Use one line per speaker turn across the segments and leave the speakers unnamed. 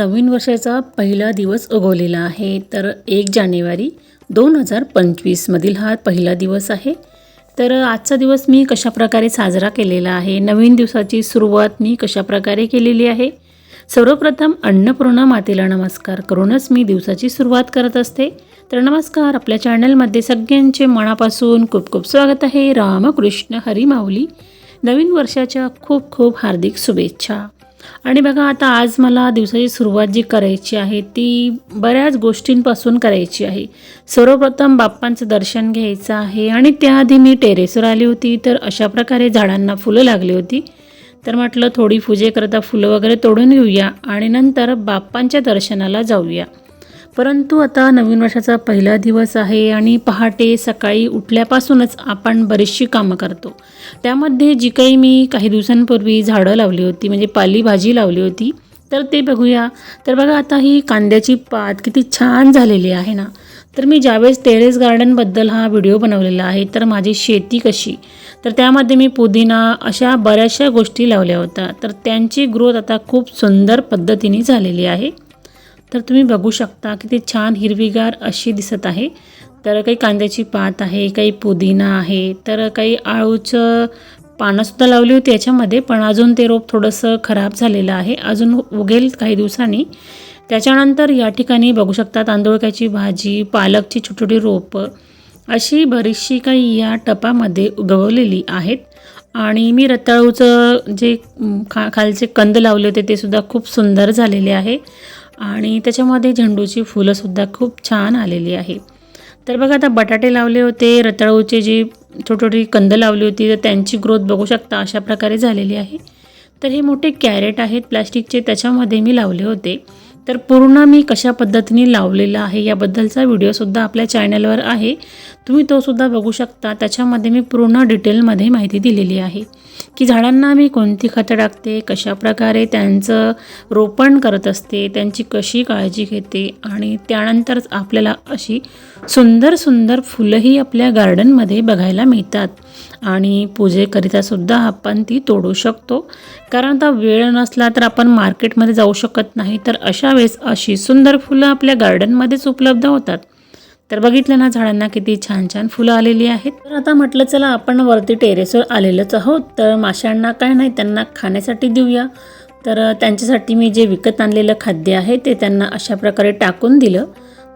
नवीन वर्षाचा पहिला दिवस उगवलेला आहे. तर एक जानेवारी दोन हजार पंचवीसमधील हा पहिला दिवस आहे. तर आजचा दिवस मी कशाप्रकारे साजरा केलेला आहे? नवीन दिवसाची सुरुवात मी कशाप्रकारे केलेली आहे? सर्वप्रथम अन्नपूर्णा मातेला नमस्कार करूनच मी दिवसाची सुरुवात करत असते. तर नमस्कार आपल्या चॅनलमध्ये सगळ्यांचे मनापासून खूप खूप स्वागत आहे. रामकृष्ण हरी माऊली नवीन वर्षाच्या खूप खूप हार्दिक शुभेच्छा. आणि बघा आता आज मला दिवसाची सुरुवात जी करायची आहे ती बऱ्याच गोष्टींपासून करायची आहे. सर्वप्रथम बाप्पांचं दर्शन घ्यायचं आहे आणि त्याआधी मी टेरेसवर आली होती तर अशा प्रकारे झाडांना फुलं लागली होती. तर म्हटलं थोडी पूजेकरता फुलं वगैरे तोडून घेऊया आणि नंतर बाप्पांच्या दर्शनाला जाऊया. परंतु आता नवीन वर्षाचा पहिला दिवस आहे आणि पहाटे सकाळी उठल्यापासूनच आपण बरीचशी कामं करतो. त्यामध्ये जी काही मी काही दिवसांपूर्वी झाडं लावली होती म्हणजे पालीभाजी लावली होती तर ते बघूया. तर बघा आता ही कांद्याची पात किती छान झालेली आहे ना. तर मी ज्यावेळेस टेरेस गार्डनबद्दल हा व्हिडिओ बनवलेला आहे तर माझी शेती कशी? तर त्यामध्ये मी पुदिना अशा बऱ्याचशा गोष्टी लावल्या होत्या. तर त्यांची ग्रोथ आता खूप सुंदर पद्धतीने झालेली आहे. तर तुम्ही बघू शकता की ते छान हिरवीगार अशी दिसत आहे. तर काही कांद्याची पात आहे काही पुदिना आहे तर काही आळूचं पानंसुद्धा लावली होती याच्यामध्ये पण अजून ते रोप थोडंसं खराब झालेलं आहे. अजून उगेल काही दिवसांनी. त्याच्यानंतर या ठिकाणी बघू शकता तांदूळक्याची भाजी पालकची छोटी छोटी रोपं अशी बरीचशी काही या टपामध्ये उगवलेली आहेत. आणि मी रताळूचं जे खा खालचे कंद लावले होते ते सुद्धा खूप सुंदर झालेले आहे. आणि त्याच्यामध्ये झेंडूची फुलंसुद्धा खूप छान आलेली आहे. तर बघा आता बटाटे लावले होते रताळूचे जे छोटी छोटी कंद लावली होती तर त्यांची ग्रोथ बघू शकता अशा प्रकारे झालेली आहे. तर हे मोठे कॅरेट आहेत प्लॅस्टिकचे त्याच्यामध्ये मी लावले होते. तर पूर्ण मी कशा पद्धतीने लावलेला आहे याबद्दलचा व्हिडिओसुद्धा आपल्या चॅनलवर आहे. तुम्ही तोसुद्धा बघू शकता. त्याच्यामध्ये मी पूर्ण डिटेलमध्ये माहिती दिलेली आहे. की झाडांना मी कोणती खतं टाकते कशाप्रकारे त्यांचं रोपण करत असते त्यांची कशी काळजी घेते आणि त्यानंतरच आपल्याला अशी सुंदर सुंदर फुलंही आपल्या गार्डनमध्ये बघायला मिळतात. आणि पूजेकरितासुद्धा आपण ती तोडू शकतो. कारण आता वेळ नसला तर आपण मार्केटमध्ये जाऊ शकत नाही. तर अशा वेळेस अशी सुंदर फुलं आपल्या गार्डनमध्येच उपलब्ध होतात. तर बघितलं ना झाडांना किती छान छान फुलं आलेली आहेत. तर आता म्हटलं चला आपण वरती टेरेसवर आलेलोच आहोत. तर माशांना काय नाही त्यांना खाण्यासाठी देऊया. तर त्यांच्यासाठी मी जे विकत आणलेलं खाद्य आहे ते त्यांना अशा प्रकारे टाकून दिलं.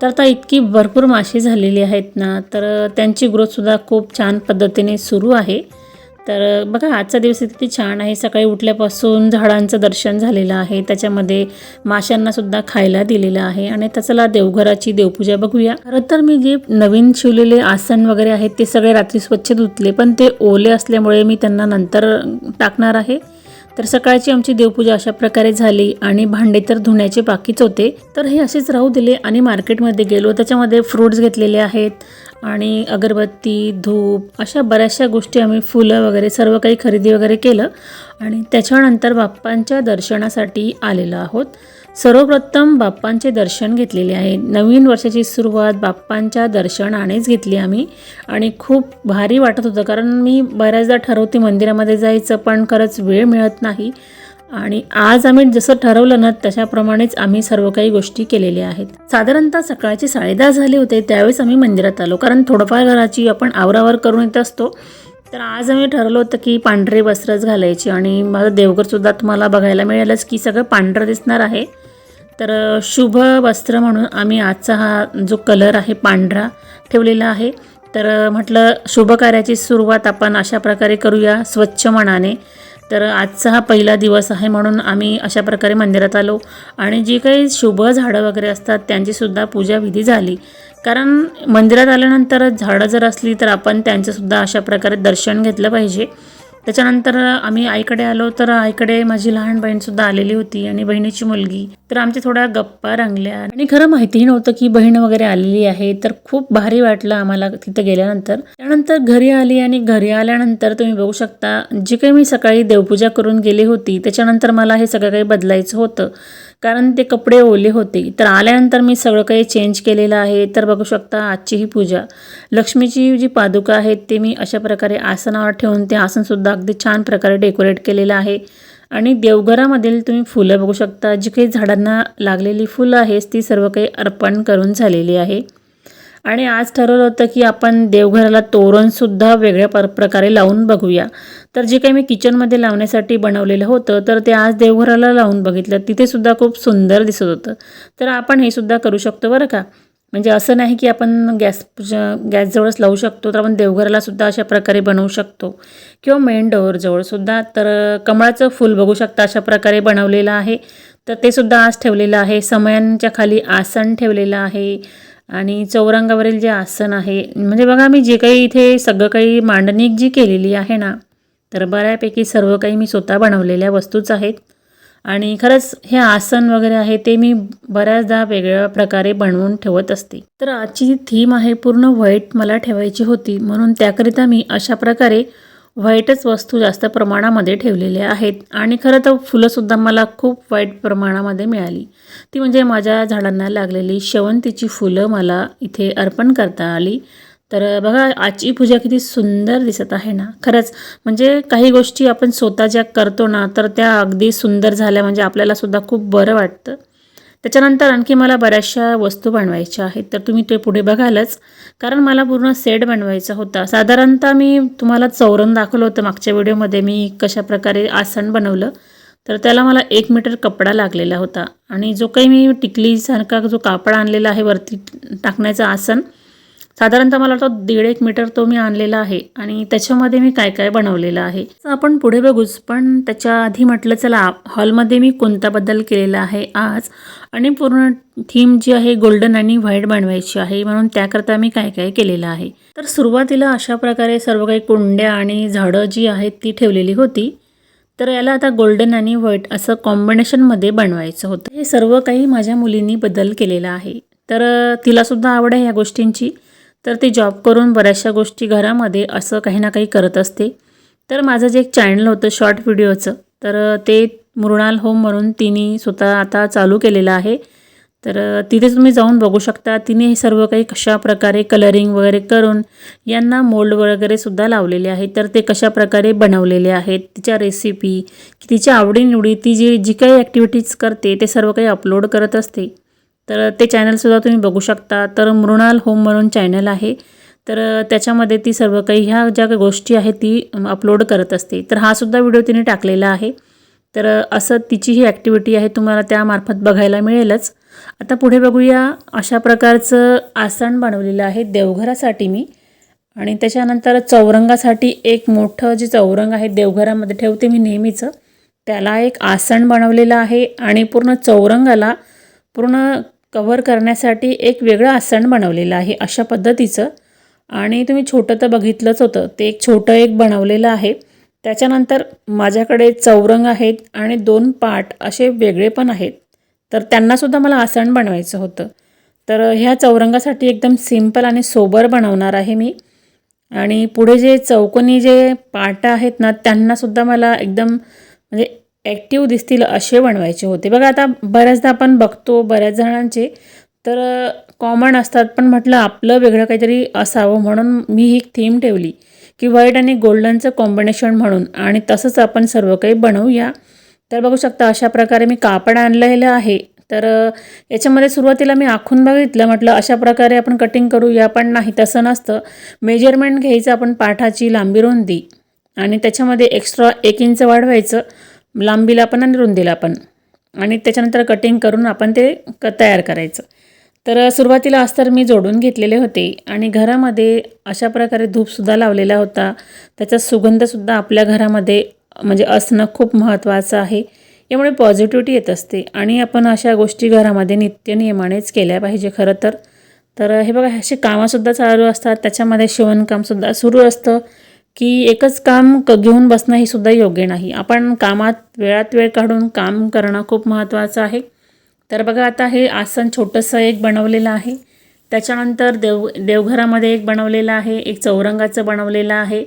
तर आता इतकी भरपूर मासे झालेली आहेत ना तर त्यांची ग्रोथसुद्धा खूप छान पद्धतीने सुरू आहे. तर बघा आजचा दिवस किती छान आहे. सकाळी उठल्यापासून झाडांचं दर्शन झालेलं आहे. त्याच्यामध्ये माशांनासुद्धा खायला दिलेलं आहे. आणि त्याचला देवघराची देवपूजा बघूया. खरं तर मी जे नवीन शिवलेले आसन वगैरे आहेत ते सगळे रात्री स्वच्छ धुतले पण ते ओले असल्यामुळे मी त्यांना नंतर टाकणार आहे. तर सकाळची आमची देवपूजा अशा प्रकारे झाली आणि भांडे तर धुण्याचे बाकीच होते. तर हे असेच राहू दिले आणि मार्केटमध्ये गेलो. त्याच्यामध्ये फ्रूट्स घेतलेले आहेत आणि अगरबत्ती धूप अशा बऱ्याचशा गोष्टी आम्ही फुलं वगैरे सर्व काही खरेदी वगैरे केलं आणि त्याच्यानंतर बाप्पांच्या दर्शनासाठी आलेलो आहोत. सर्वप्रथम बाप्पांचे दर्शन घेतलेले आहे. नवीन वर्षाची सुरुवात बाप्पांच्या दर्शनानेच घेतली आम्ही. आणि खूप भारी वाटत होतं कारण मी बऱ्याचदा ठरवते मंदिरामध्ये जायचं पण खरंच वेळ मिळत नाही. आणि आज आम्ही जसं ठरवलं ना तशाप्रमाणेच आम्ही सर्व काही गोष्टी केलेल्या आहेत. साधारणतः सकाळचे साडेदहा झाले होते त्यावेळेस आम्ही मंदिरात आलो. कारण थोडंफार घराची आपण आवरावर करून येत असतो. तर आज आम्ही ठरवलं होतं की पांढरे वस्त्रच घालायचे. आणि माझं देवघरसुद्धा तुम्हाला बघायला मिळालंच की सगळं पांढरं दिसणार आहे. तर शुभ वस्त्र म्हणून आम्ही आजचा हा जो कलर आहे पांढरा ठेवलेला आहे. तर म्हटलं शुभ कार्याची सुरुवात आपण अशा प्रकारे करूया स्वच्छ मनाने. तर आजचा हा पहिला दिवस आहे म्हणून आम्ही अशा प्रकारे मंदिरात आलो आणि जी काही शुभ झाडं वगैरे असतात त्यांचीसुद्धा पूजाविधी झाली. कारण मंदिरात आल्यानंतर झाडं जर असली तर आपण त्यांचंसुद्धा अशा प्रकारे दर्शन घेतलं पाहिजे. त्याच्यानंतर आम्ही आईकडे आलो तर आईकडे माझी लहान बहीणसुद्धा आलेली होती आणि बहिणीची मुलगी. तर आमच्या थोड्या गप्पा रंगल्या. आणि खरं माहितीही नव्हतं की बहीण वगैरे आलेली आहे तर खूप भारी वाटलं आम्हाला तिथं गेल्यानंतर. त्यानंतर घरी आली आणि घरी आल्यानंतर तुम्ही बघू शकता जी काही मी सकाळी देवपूजा करून गेली होती त्याच्यानंतर मला हे सगळं काही बदलायचं होतं. कारण ते कपडे ओले होते. तर आल्यानंतर मी सगळं काही चेंज केलेलं आहे. तर बघू शकता आजची ही पूजा. लक्ष्मीची जी पादुका आहेत ते मी अशा प्रकारे आसनावर ठेवून ते आसनसुद्धा अगदी छान प्रकारे डेकोरेट केलेलं आहे. आणि देवघरामधील तुम्ही फुलं बघू शकता. जी काही झाडांना लागलेली फुलं आहेत ती सर्व काही अर्पण करून झालेली आहे. आणि आज ठरवलं होतं की आपण देवघराला तोरणसुद्धा वेगळ्या पर प्रकारे लावून बघूया. तर जे काही मी किचनमध्ये लावण्यासाठी बनवलेलं होतं तर ते आज देवघराला लावून बघितलं. तिथेसुद्धा खूप सुंदर दिसत होतं. तर आपण हे सुद्धा करू शकतो बरं का? म्हणजे असं नाही की आपण गॅस गॅसजवळच लावू शकतो तर आपण देवघराला सुद्धा अशा प्रकारे बनवू शकतो. किंवा मेन डोअरजवळ सुद्धा तर कमळाचं फूल बघू शकता अशा प्रकारे बनवलेलं आहे. तर ते सुद्धा आज ठेवलेलं आहे. समयांच्या खाली आसन ठेवलेलं आहे. आणि चौरंगावरील जे आसन आहे म्हणजे बघा मी जे काही इथे सगळं काही मांडणी जी केलेली आहे ना तर बऱ्यापैकी सर्व काही मी स्वतः बनवलेल्या वस्तूच आहेत. आणि खरंच हे आसन वगैरे आहे ते मी बऱ्याचदा वेगळ्या प्रकारे बनवून ठेवत असते. तर आजची थीम आहे पूर्ण व्हाईट मला ठेवायची होती म्हणून त्याकरिता मी अशा प्रकारे व्हाईटच वस्तू जास्त प्रमाणामध्ये ठेवलेल्या आहेत. आणि खरं तर फुलंसुद्धा मला खूप वाईट प्रमाणामध्ये मिळाली. ती म्हणजे माझ्या झाडांना लागलेली शेवंतीची फुलं मला इथे अर्पण करता आली. तर बघा आजची पूजा किती सुंदर दिसत आहे ना. खरंच म्हणजे काही गोष्टी आपण स्वतः ज्या करतो ना तर त्या अगदी सुंदर झाल्या म्हणजे आपल्यालासुद्धा खूप बरं वाटतं. त्याच्यानंतर आणखी मला बऱ्याचशा वस्तू बनवायच्या आहेत. तर तुम्ही ते पुढे बघालच. कारण मला पूर्ण सेट बनवायचा होता. साधारणतः मी तुम्हाला चौरण दाखवलं होतं मागच्या व्हिडिओमध्ये. मी कशा प्रकारे आसन बनवलं. तर त्याला मला एक मीटर कपडा लागलेला होता. आणि जो काही मी टिकलीसारखा जो कापड आणलेला आहे वरती टाकण्याचं आसन साधारणतः मला तो दीड एक मीटर तो मी आणलेला आहे. आणि त्याच्यामध्ये मी काय काय बनवलेलं आहे. आपण पुढे बघूच पण त्याच्या आधी म्हटलं चला हॉलमध्ये मी कोणता बदल केलेला आहे आज? आणि पूर्ण थीम जी आहे गोल्डन आणि व्हाईट बनवायची आहे म्हणून त्याकरता मी काय काय केलेलं आहे. तर सुरुवातीला अशा प्रकारे सर्व काही कुंड्या आणि झाडं जी आहेत ती ठेवलेली होती. तर याला आता गोल्डन आणि व्हाईट असं कॉम्बिनेशनमध्ये बनवायचं होतं. हे सर्व काही माझ्या मुलींनी बदल केलेला आहे. तर तिलासुद्धा आवड आहे ह्या गोष्टींची. तर ती जॉब करून बऱ्याचशा गोष्टी घरामध्ये असं काही ना काही करत असते. तर माझं जे एक चॅनल होतं शॉर्ट व्हिडिओचं तर ते मृणाल होम म्हणून तिने स्वतः आता चालू केलेलं आहे. तर तिथे तुम्ही जाऊन बघू शकता तिने हे सर्व काही कशा प्रकारे कलरिंग वगैरे करून यांना मोल्ड वगैरे सुद्धा लावलेले आहेत. तर ते कशा प्रकारे बनवलेले आहेत तिच्या रेसिपी तिच्या आवडीनिवडी ती जी जी काही ॲक्टिव्हिटीज करते ते सर्व काही अपलोड करत असते. तर ते चॅनलसुद्धा तुम्ही बघू शकता. तर मृणाल होम म्हणून चॅनल आहे. तर त्याच्यामध्ये ती सर्व काही ह्या ज्या गोष्टी आहेत ती अपलोड करत असते. तर हा सुद्धा व्हिडिओ तिने टाकलेला आहे. तर असं तिची ही ॲक्टिव्हिटी आहे तुम्हाला त्यामार्फत बघायला मिळेलच. आता पुढे बघूया अशा प्रकारचं आसन बनवलेलं आहे देवघरासाठी मी. आणि त्याच्यानंतर चौरंगासाठी एक मोठं जे चौरंग आहे देवघरामध्ये ठेवते मी नेहमीचं. त्याला एक आसन बनवलेलं आहे आणि पूर्ण चौरंगाला पूर्ण कवर करण्यासाठी एक वेगळं आसन बनवलेलं आहे अशा पद्धतीचं. आणि तुम्ही छोटं तर बघितलंच होतं. ते एक छोटं एक बनवलेलं आहे. त्याच्यानंतर माझ्याकडे चौरंग आहेत आणि दोन पाट असे वेगळे पण आहेत. तर त्यांनासुद्धा मला आसन बनवायचं होतं. तर ह्या चौरंगासाठी एकदम सिंपल आणि सोबर बनवणार आहे मी. आणि पुढे जे चौकोनी जे पाट आहेत ना त्यांनासुद्धा मला एकदम म्हणजे ॲक्टिव्ह दिसतील असे बनवायचे होते. बघा आता बऱ्याचदा आपण बघतो बऱ्याच जणांचे तर कॉमन असतात पण म्हटलं आपलं वेगळं काहीतरी असावं म्हणून मी ही थीम ठेवली की व्हाईट आणि गोल्डनचं कॉम्बिनेशन म्हणून आणि तसंच आपण सर्व काही बनवूया. तर बघू शकता अशा प्रकारे मी कापड आणलेलं आहे. तर याच्यामध्ये सुरुवातीला मी आखून बघितलं म्हटलं अशा प्रकारे आपण कटिंग करूया पण नाही तसं नसतं. मेजरमेंट घ्यायचं आपण पाठाची लांबी रुंदी आणि त्याच्यामध्ये एक्स्ट्रा एक इंच वाढवायचं. लांबीला पण आणि रुंदीला पण. आणि त्याच्यानंतर कटिंग करून आपण ते क तयार करायचं. तर सुरुवातीला अस्तर मी जोडून घेतलेले होते आणि घरामध्ये अशा प्रकारे धूपसुद्धा लावलेला होता. त्याचा सुगंधसुद्धा आपल्या घरामध्ये म्हणजे असणं खूप महत्त्वाचं आहे. यामुळे पॉझिटिव्हिटी येत असते आणि आपण अशा गोष्टी घरामध्ये नित्यनियमानेच केल्या पाहिजे खरं तर. तर हे बघा अशी कामंसुद्धा चालू असतात. त्याच्यामध्ये शिवणकामसुद्धा सुरू असतं. की एकच काम क घेऊन बसणं हे सुद्धा योग्य नाही. आपण कामात वेळात वेळ काढून काम करणं खूप महत्त्वाचं आहे. तर बघा आता हे आसन छोटंसं एक बनवलेलं आहे. त्याच्यानंतर देव देवघरामध्ये एक बनवलेलं आहे. एक चौरंगाचं बनवलेलं आहे.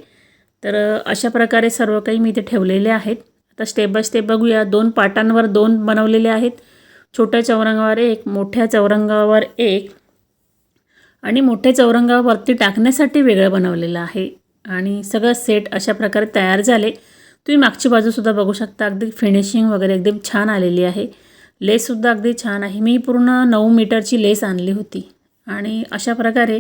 तर अशा प्रकारे सर्व काही मी इथे ठेवलेले आहेत. आता स्टेप बाय स्टेप बघूया. दोन पाटांवर दोन बनवलेले आहेत. छोट्या चौरंगावर एक मोठ्या चौरंगावर एक आणि मोठ्या चौरंगावरती टाकण्यासाठी वेगळं बनवलेलं आहे. आणि सगळं सेट अशा प्रकारे तयार झाले. तुम्ही मागची बाजूसुद्धा बघू शकता. अगदी फिनिशिंग वगैरे एकदम छान आलेली आहे. लेससुद्धा अगदी छान आहे. मी पूर्ण नऊ मीटरची लेस आणली होती. आणि अशा प्रकारे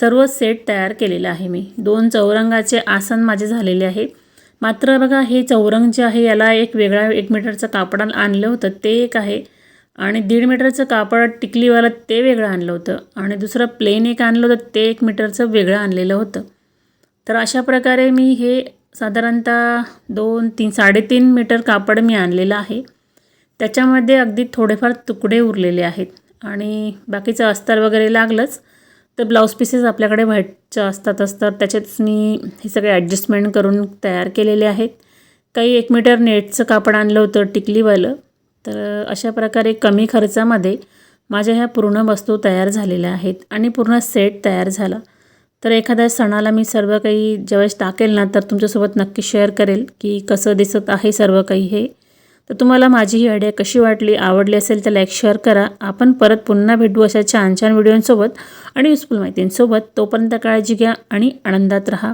सर्व सेट तयार केलेला आहे मी. दोन चौरंगाचे आसन माझे झालेले आहे. मात्र बघा हे चौरंग जे आहे याला एक वेगळा एक मीटरचं कापड आणलं होतं ते एक आहे. आणि दीड मीटरचं कापड टिकलीवालं ते वेगळं आणलं होतं. आणि दुसरं प्लेन एक आणलं होतं ते एक मीटरचं वेगळं आणलेलं होतं. तर अशा प्रकारे मी हे साधारणतः दोन तीन साडेतीन मीटर कापड मी आणलेलं आहे. त्याच्यामध्ये अगदी थोडेफार तुकडे उरलेले आहेत. आणि बाकीचं अस्तर वगैरे लागलंच तर ब्लाऊज पीसेस आपल्याकडे व्हाईटच्या असतातच तर त्याच्यातच मी हे सगळे ॲडजस्टमेंट करून तयार केलेले आहेत. काही एक मीटर नेटचं कापड आणलं होतं टिकलीवालं. तर अशा प्रकारे कमी खर्चामध्ये माझ्या ह्या पूर्ण वस्तू तयार झालेल्या आहेत आणि पूर्ण सेट तयार झाला. तर एखाद्या सणाला मी सर्व काही ज्यावेळेस टाकेल ना तर तुमच्यासोबत नक्की शेअर करेल की कसं दिसत आहे सर्व काही हे. तर तुम्हाला माझी ही आयडिया कशी वाटली आवडली असेल तर लाईक शेअर करा. आपण परत पुन्हा भेटू अशा छान छान व्हिडिओंसोबत आणि युजफुल माहितींसोबत. तोपर्यंत काळजी घ्या आणि आनंदात राहा.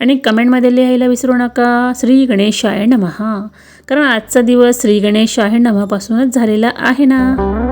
आणि कमेंटमध्ये लिहायला विसरू नका. श्री गणेशाय नमहा कारण आजचा दिवस श्री गणेशाय नमहापासूनच झालेला आहे ना.